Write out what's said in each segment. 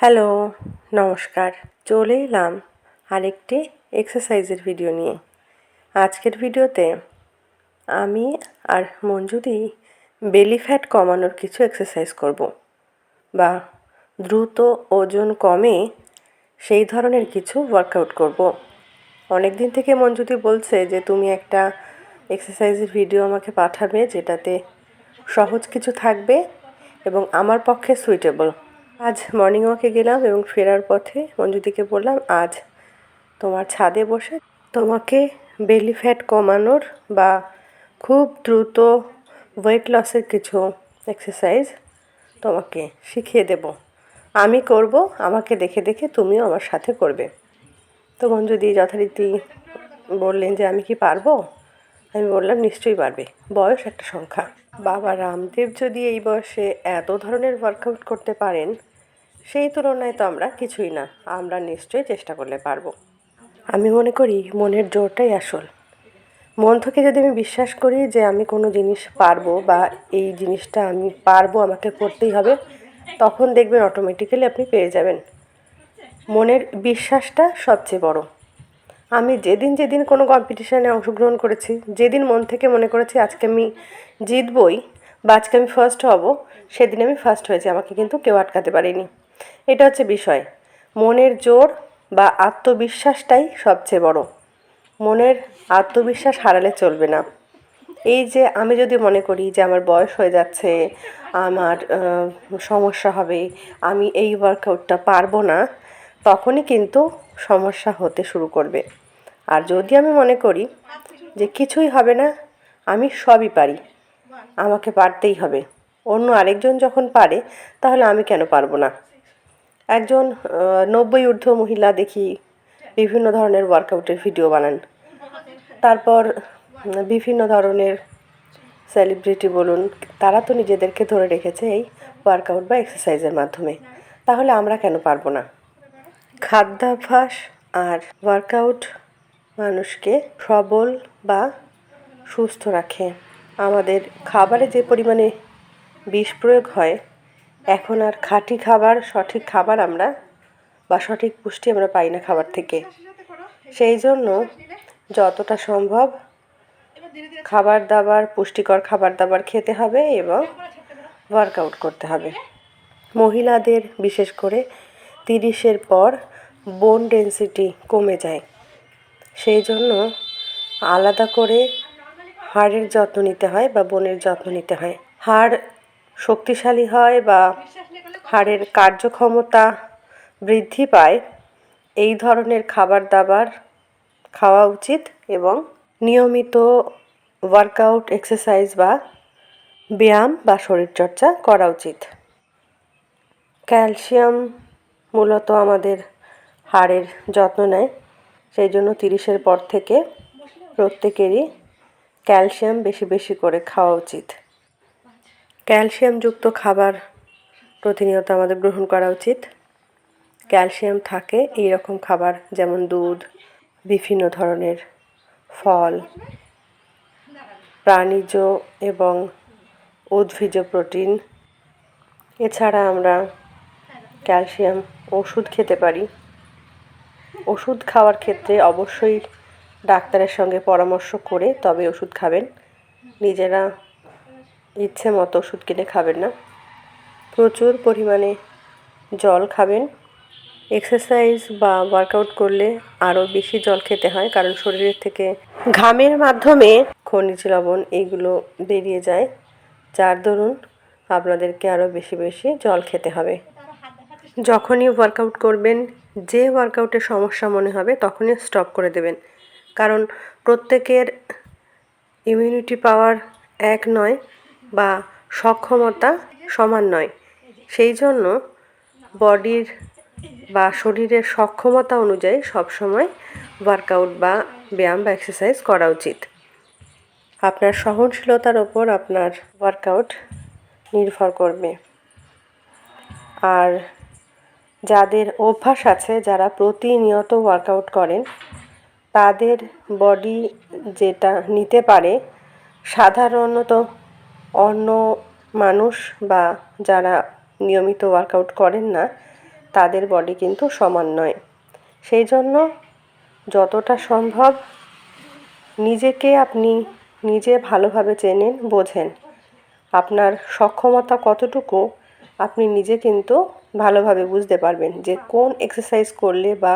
Hello, নমস্কার। চলে এলাম আরেকটি এক্সারসাইজের ভিডিও নিয়ে। আজকের ভিডিওতে আমি আর মঞ্জুদি বেলি ফ্যাট কমানোর কিছু এক্সারসাইজ করব বা দ্রুত ওজন কমে সেই ধরনের কিছু ওয়ার্কআউট করব। অনেক দিন থেকে মঞ্জুদি বলছে যে, তুমি একটা এক্সারসাইজের ভিডিও আমাকে পাঠাবে যেটাতে সহজ কিছু থাকবে এবং আমার পক্ষে সুইটেবল আজ মর্নিং ওয়াকে গেলাম এবং ফেরার পথে মঞ্জুদিকে বললাম, আজ তোমার ছাদে বসে তোমাকে বেলি ফ্যাট কমানোর বা খুব দ্রুত ওয়েট লসের কিছু এক্সারসাইজ তোমাকে শিখিয়ে দেব। আমি করব, আমাকে দেখে দেখে তুমিও আমার সাথে করবে। তো মঞ্জুদি যথারীতি বললেন যে, আমি কি পারব? আমি বললাম, নিশ্চয়ই পারবে। বয়স একটা সংখ্যা। বাবা রামদেব যদি এই বয়সে এত ধরনের ওয়ার্কআউট করতে পারেন সেই তুলনায় তো আমরা কিছুই না, আমরা নিশ্চয়ই চেষ্টা করলে পারব। আমি মনে করি মনের জোরটাই আসল। মন থেকে যদি আমি বিশ্বাস করি যে আমি কোনো জিনিস পারব বা এই জিনিসটা আমি পারব, আমাকে করতেই হবে, তখন দেখবেন অটোমেটিক্যালি আপনি পেয়ে যাবেন। মনের বিশ্বাসটা সবচেয়ে বড়। আমি যেদিন যেদিন কোনো কম্পিটিশানে অংশগ্রহণ করেছি, যেদিন মন থেকে মনে করেছি আজকে আমি জিতবই বা আজকে আমি ফার্স্ট হব, সেদিন আমি ফার্স্ট হয়েছি, আমাকে কিন্তু কেউ আটকাতে পারেনি। এটা হচ্ছে বিষয়। মনের জোর বা আত্মবিশ্বাসটাই সবচেয়ে বড়। মনের আত্মবিশ্বাস হারালে চলবে না। এই যে আমি যদি মনে করি যে আমার বয়স হয়ে যাচ্ছে, আমার সমস্যা হবে, আমি এই ওয়ার্কআউটটা পারব না, তখনই কিন্তু সমস্যা হতে শুরু করবে। আর যদি আমি মনে করি যে কিছুই হবে না, আমি সবই পারি। আমাকে পারতেই হবে। অন্য আরেকজন যখন পারে, তাহলে আমি কেন পারব না? একজন নব্বই ঊর্ধ্ব মহিলা দেখি বিভিন্ন ধরনের ওয়ার্কআউটের ভিডিও বানান। তারপর বিভিন্ন ধরনের সেলিব্রিটি বলুন, তারা তো নিজেদেরকে ধরে রেখেছে এই ওয়ার্কআউট বা এক্সারসাইজের মাধ্যমে। তাহলে আমরা কেন পারব না? খাদ্যাভ্যাস আর ওয়ার্কআউট মানুষকে সবল বা সুস্থ রাখে। আমাদের খাবারে যে পরিমাণে বিষ প্রয়োগ হয় এখন আর খাঁটি খাবার, সঠিক খাবার আমরা বা সঠিক পুষ্টি আমরা পাই না খাবার থেকে। সেই জন্য যতটা সম্ভব খাবার দাবার পুষ্টিকর খাবার দাবার খেতে হবে এবং ওয়ার্কআউট করতে হবে। মহিলাদের, বিশেষ করে তিরিশের পর বোন ডেন্সিটি কমে যায়। সেই জন্য আলাদা করে হাড়ের যত্ন নিতে হয় বা বোনের যত্ন নিতে হয়। হাড় শক্তিশালী হয় বা হাড়ের কার্যক্ষমতা বৃদ্ধি পায়, এই ধরনের খাবার দাবার খাওয়া উচিত এবং নিয়মিত ওয়ার্কআউট এক্সারসাইজ বা ব্যায়াম বা শরীরচর্চা করা উচিত। ক্যালসিয়াম মূলত আমাদের হাড়ের যত্ন নেয়, সেই জন্য তিরিশের পর থেকে প্রত্যেকেরই ক্যালসিয়াম বেশি বেশি করে খাওয়া উচিত। ক্যালসিয়ামযুক্ত খাবার প্রতিনিয়ত আমাদের গ্রহণ করা উচিত। ক্যালসিয়াম থাকে এই রকম খাবার, যেমন দুধ, বিভিন্ন ধরনের ফল, প্রাণীজ এবং উদ্ভিজ প্রোটিন। এছাড়া আমরা ক্যালসিয়াম ওষুধ খেতে পারি। ওষুধ খাওয়ার ক্ষেত্রে অবশ্যই ডাক্তারের সঙ্গে পরামর্শ করে তবে ওষুধ খাবেন। নিজেরা ইচ্ছে মতো ওষুধ কিনে খাবেন না। প্রচুর পরিমাণে জল খাবেন। এক্সারসাইজ বা ওয়ার্কআউট করলে আরও বেশি জল খেতে হয়, কারণ শরীরের থেকে ঘামের মাধ্যমে খনিজ লবণ এইগুলো বেরিয়ে যায়, যার দরুন আপনাদেরকে আরও বেশি বেশি জল খেতে হবে। যখনই ওয়ার্কআউট করবেন, যে ওয়ার্কআউটের সমস্যা মনে হবে, তখনই স্টপ করে দেবেন। কারণ প্রত্যেকের ইমিউনিটি পাওয়ার এক নয় বা সক্ষমতা সমান নয়। সেই জন্য বডির বা শরীরের সক্ষমতা অনুযায়ী সবসময় ওয়ার্কআউট বা ব্যায়াম বা এক্সারসাইজ করা উচিত। আপনার সহনশীলতার ওপর আপনার ওয়ার্কআউট নির্ভর করবে। আর যাদের অভ্যাস আছে, যারা প্রতিনিয়ত ওয়ার্কআউট করেন, তাদের বডি যেটা নিতে পারে, সাধারণত অন্য মানুষ বা যারা নিয়মিত ওয়ার্কআউট করেন না, তাদের বডি কিন্তু সমান নয়। সেই জন্য যতটা সম্ভব নিজেকে আপনি নিজে ভালোভাবে চেনেন, বোঝেন। আপনার সক্ষমতা কতটুকু, আপনি নিজে কিন্তু ভালোভাবে বুঝতে পারবেন যে কোন এক্সারসাইজ করলে বা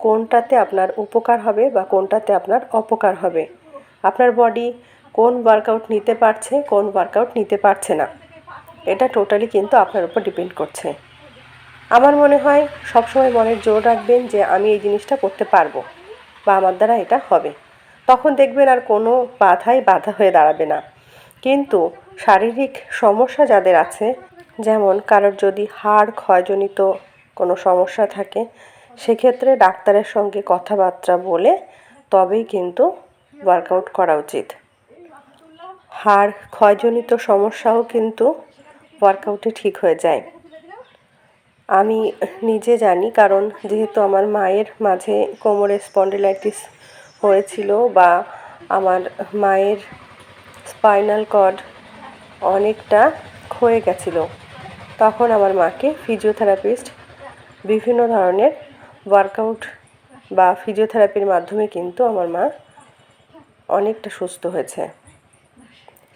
কোনটাতে আপনার উপকার হবে বা কোনটাতে আপনার অপকার হবে। আপনার বডি কোন ওয়ার্কআউট নিতে পারছে, কোন ওয়ার্কআউট নিতে পারছে না। এটা টোটালি কিন্তু আপনার উপর ডিপেন্ড করছে। আমার মনে হয় সবসময় মনের জোর রাখবেন যে আমি এই জিনিসটা করতে পারব বা আমার দ্বারা এটা হবে। তখন দেখবেন আর কোনো বাধাই বাধা হয়ে দাঁড়াবে না। কিন্তু শারীরিক সমস্যা যাদের আছে, যেমন কারোর যদি হাড় ক্ষয়জনিত কোনো সমস্যা থাকে, সেক্ষেত্রে ডাক্তারের সঙ্গে কথাবার্তা বলে তবেই কিন্তু ওয়ার্কআউট করা উচিত। হাড় ক্ষয়জনিত সমস্যাও কিন্তু ওয়ার্কআউটে ঠিক হয়ে যায়। আমি নিজে জানি, কারণ যেহেতু আমার মায়ের মাঝে কোমরে স্পন্ডিলাইটিস হয়েছিল বা আমার মায়ের স্পাইনাল কর্ড অনেকটা ক্ষয়ে গেছিল, তখন আমার মাকে ফিজিওথেরাপিস্ট বিভিন্ন ধরনের ওয়ার্কআউট বা ফিজিওথেরাপির মাধ্যমে কিন্তু আমার মা অনেকটা সুস্থ হয়েছে।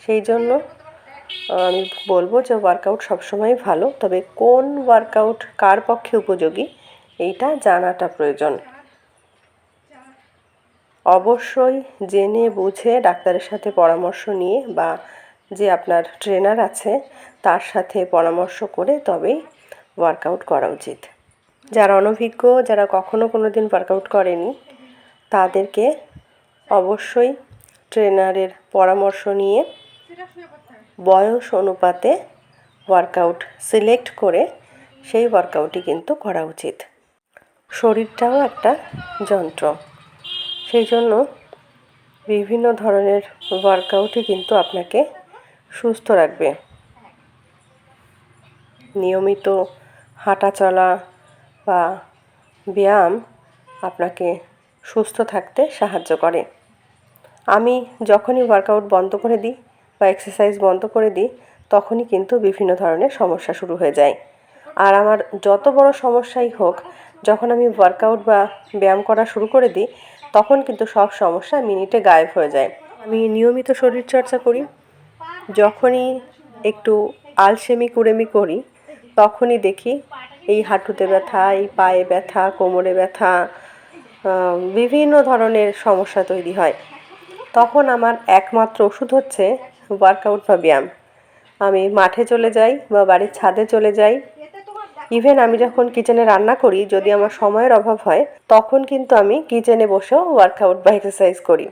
সেই জন্য আমি বলব যে ওয়ার্কআউট সবসময় ভালো, তবে কোন ওয়ার্কআউট কার পক্ষে উপযোগী, এইটা জানাটা প্রয়োজন। অবশ্যই জেনে বুঝে ডাক্তারের সাথে পরামর্শ নিয়ে বা যে আপনার ট্রেনার আছে, তার সাথে পরামর্শ করে তবেই ওয়ার্কআউট করা উচিত। যারা অনভিজ্ঞ, যারা কখনো কোনো দিন ওয়ার্কআউট করেনি, তাদেরকে অবশ্যই ট্রেনারের পরামর্শ নিয়ে বয়স অনুপাতে ওয়ার্কআউট সিলেক্ট করে সেই ওয়ার্কআউটই কিন্তু করা উচিত। শরীরটাও একটা যন্ত্র। সেই জন্য বিভিন্ন ধরনের ওয়ার্কআউটই কিন্তু আপনাকে সুস্থ রাখবে। নিয়মিত হাঁটা চলা বা ব্যায়াম আপনাকে সুস্থ থাকতে সাহায্য করে। আমি যখনই ওয়ার্কআউট বন্ধ করে দিই বা এক্সারসাইজ বন্ধ করে দিই, তখনই কিন্তু বিভিন্ন ধরনের সমস্যা শুরু হয়ে যায়। আর আমার যত বড় সমস্যাই হোক, যখন আমি ওয়ার্কআউট বা ব্যায়াম করা শুরু করে দিই, তখন কিন্তু সব সমস্যা মিনিটে গায়েব হয়ে যায়। আমি নিয়মিত শরীরচর্চা করি। যখনই একটু আলসেমি কুড়েমি করি, তখনই দেখি এই হাঁটুতে ব্যথা, এই পায়ে ব্যথা, কোমরে ব্যথা বিভিন্ন ধরনের সমস্যা তৈরি হয়। তখন আমার একমাত্র ওষুধ হচ্ছে ওয়ার্কআউট বা ব্যায়াম আমি মাঠে চলে যাই বা বাড়ির ছাদে চলে যাই। ইভেন আমি যখন কিচেনে রান্না করি, যদি আমার সময়ের অভাব হয়, তখন কিন্তু আমি কিচেনে বসেও ওয়ার্কআউট বা এক্সারসাইজ করি।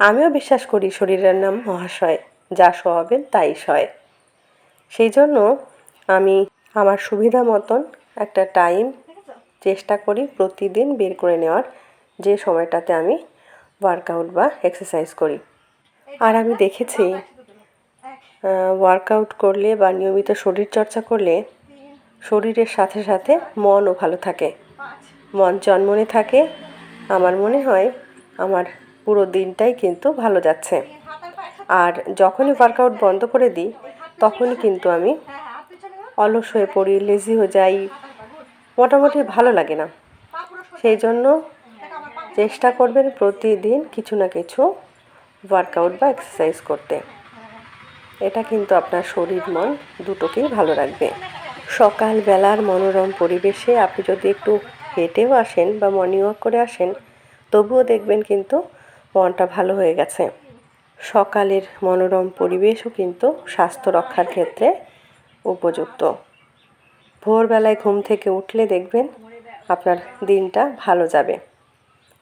আমিও বিশ্বাস করি শরীরের নাম মহাশয়, যা সহাবেন তাই সয়। সেই জন্য আমি আমার সুবিধা মতন একটা টাইম চেষ্টা করি প্রতিদিন বের করে নেওয়ার, যে সময়টাতে আমি ওয়ার্কআউট বা এক্সারসাইজ করি। আর আমি দেখেছি ওয়ার্কআউট করলে বা নিয়মিত শরীরচর্চা করলে শরীরের সাথে সাথে মনও ভালো থাকে। মন জন্মনে থাকে। আমার মনে হয় আমার পুরো দিনটাই কিন্তু ভালো যাচ্ছে। আর যখনই ওয়ার্কআউট বন্ধ করে দিই, তখনই কিন্তু আমি অলস হয়ে পড়ি লেজি হয়ে যাই। মোটামুটি ভালো লাগে না। সেই জন্য চেষ্টা করবেন প্রতিদিন কিছু না কিছু ওয়ার্কআউট বা এক্সারসাইজ করতে। এটা কিন্তু আপনার শরীর, মন দুটোকেই ভালো রাখবে। সকালবেলার মনোরম পরিবেশে আপনি যদি একটু হেঁটেও আসেন বা মর্নিং ওয়াক করে আসেন, তবুও দেখবেন কিন্তু মনটা ভালো হয়ে গেছে। সকালের মনোরম পরিবেশও কিন্তু স্বাস্থ্য রক্ষার ক্ষেত্রে উপযুক্ত। ভোরবেলায় ঘুম থেকে উঠলে দেখবেন আপনার দিনটা ভালো যাবে।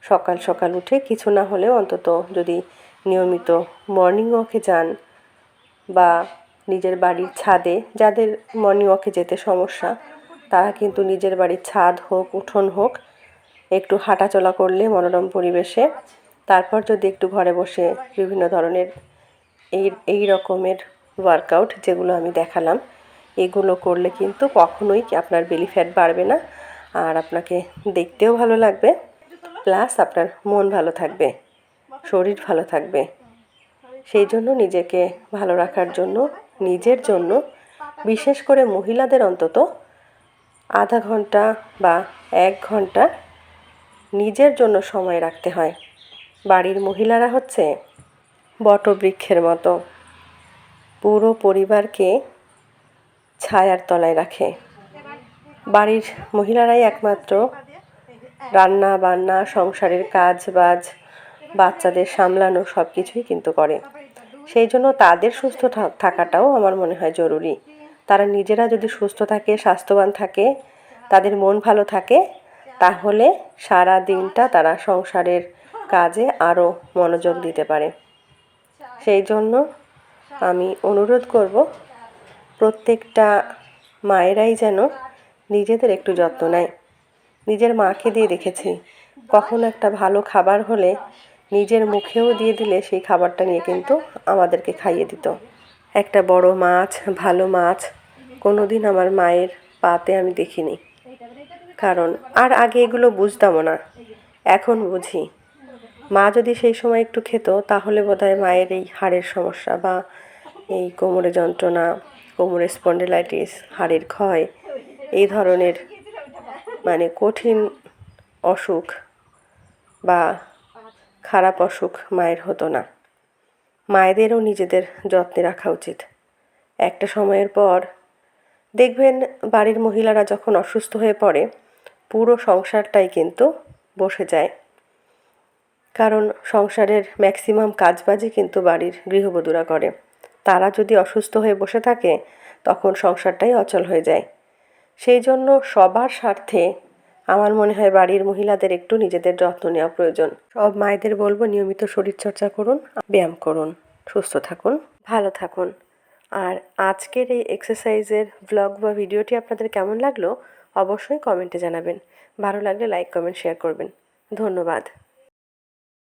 সকাল সকাল উঠে কিছু না হলেও অন্তত যদি নিয়মিত মর্নিং ওয়াকে যান বা নিজের বাড়ির ছাদে, যাদের মর্নিং ওয়াকে যেতে সমস্যা, তারা কিন্তু নিজের বাড়ির ছাদ হোক, উঠোন হোক, একটু হাঁটাচলা করলে মনোরম পরিবেশে। তারপর যদি একটু ঘরে বসে বিভিন্ন ধরনের এই এই রকমের ওয়ার্কআউট যেগুলো আমি দেখালাম, এগুলো করলে কিন্তু কখনোই আপনার বেলি ফ্যাট বাড়বে না আর আপনাকে দেখতেও ভালো লাগবে। প্লাস আপনার মন ভালো থাকবে, শরীর ভালো থাকবে। সেই জন্য নিজেকে ভালো রাখার জন্য, নিজের জন্য, বিশেষ করে মহিলাদের অন্তত, আধা ঘণ্টা বা এক ঘণ্টা নিজের জন্য সময় রাখতে হয়। বাড়ির মহিলারা হচ্ছে বটবৃক্ষের মতো। পুরো পরিবারকে ছায়ার তলায় রাখে। বাড়ির মহিলারাই একমাত্র রান্না বান্না সংসারের কাজ বাজ বাচ্চাদের সামলানো সব কিছুই কিন্তু করে। সেই জন্য তাদের সুস্থ থাকাটাও আমার মনে হয় জরুরি। তারা নিজেরা যদি সুস্থ থাকে, স্বাস্থ্যবান থাকে, তাদের মন ভালো থাকে, তাহলে সারা দিনটা তারা সংসারের কাজে আরও মনোযোগ দিতে পারে। সেই জন্য আমি অনুরোধ করব, প্রত্যেকটা মায়েরাই যেন নিজেদের একটু যত্ন নেয়। নিজের মাকে দিয়ে দেখেছি, কখনো একটা ভালো খাবার হলে নিজের মুখেও দিয়ে দিলে সেই খাবারটা নিয়ে কিন্তু আমাদেরকে খাইয়ে দিত। একটা বড় মাছ, ভালো মাছ কোনো দিন আমার মায়ের পাতে আমি দেখিনি। কারণ, আর আগে এগুলো বুঝতামও না। এখন বুঝি। মা যদি সেই সময় একটু খেত, তাহলে বোধহয় মায়ের এই হাড়ের সমস্যা বা এই কোমরে যন্ত্রণা, কোমরে স্পন্ডিলাইটিস, হাড়ের ক্ষয়, এই ধরনের মানে কঠিন অসুখ বা খারাপ অসুখ মায়ের হতো না। মায়েদেরও নিজেদের যত্নে রাখা উচিত। একটা সময়ের পর দেখবেন বাড়ির মহিলারা যখন অসুস্থ হয়ে পড়ে, পুরো সংসারটাই কিন্তু বসে যায়। কারণ সংসারের ম্যাক্সিমাম কাজবাজই কিন্তু বাড়ির গৃহবধূরা করে। তারা যদি অসুস্থ হয়ে বসে থাকে, তখন সংসারটাই অচল হয়ে যায়। সেই জন্য সবার স্বার্থে আমার মনে হয় বাড়ির মহিলাদের একটু নিজেদের যত্ন নেওয়া প্রয়োজন। সব মায়েদের বলব, নিয়মিত শরীরচর্চা করুন, ব্যায়াম করুন, সুস্থ থাকুন, ভালো থাকুন। আর আজকের এই এক্সারসাইজের ব্লগ বা ভিডিওটি আপনাদের কেমন লাগল, অবশ্যই কমেন্টে জানাবেন। ভালো লাগলে লাইক কমেন্ট শেয়ার করবেন। ধন্যবাদ।